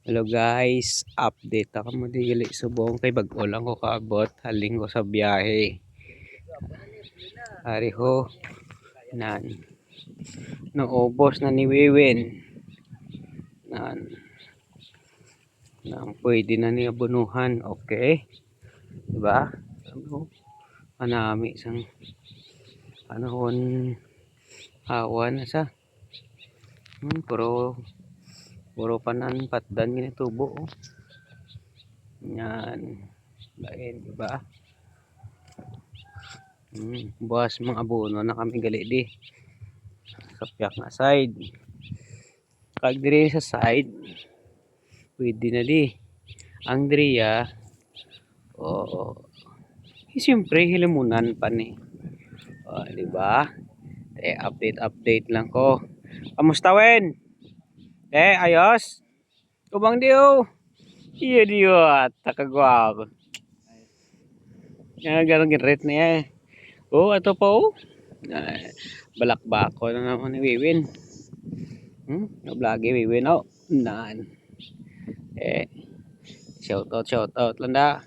Hello guys, update ako mo di gali subong kay bag-o lang ko kaabot haling ko sa biyahe. Ari ho. Nan. Naubos na ni Wiwin. Nan. Nang pwede na niya bunuhan, okay? Diba? Ano? Anami sang panahon hawan na sa. Hmm, puro puro panan patdan gini tubo oh. Yan. Lain, diba? Hmm, buwas mga abono na kami gali di. Sa piyak nga side. Kag diri sa side. Pwede na di. Ang diriya oh, eh, siyempre hilimunan pa ni. Oh, di ba? Eh, update update lang ko. Kamusta wen? Eh, ayos? Kubang diyo. Iya diyo at takagwa ako. Yan ganun ginret niya eh. Oh, ato pa oh. Balakbako na naman ni Wiwin. Hmm? Nablagi Wiwin oh. Naan. Eh, shout out, shout out lang da.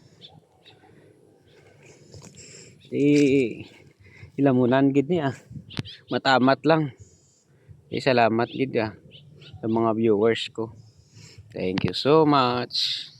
Si ilamunan gid niya. Matamat lang. Eh, salamat gid ah sa mga viewers ko. Thank you so much.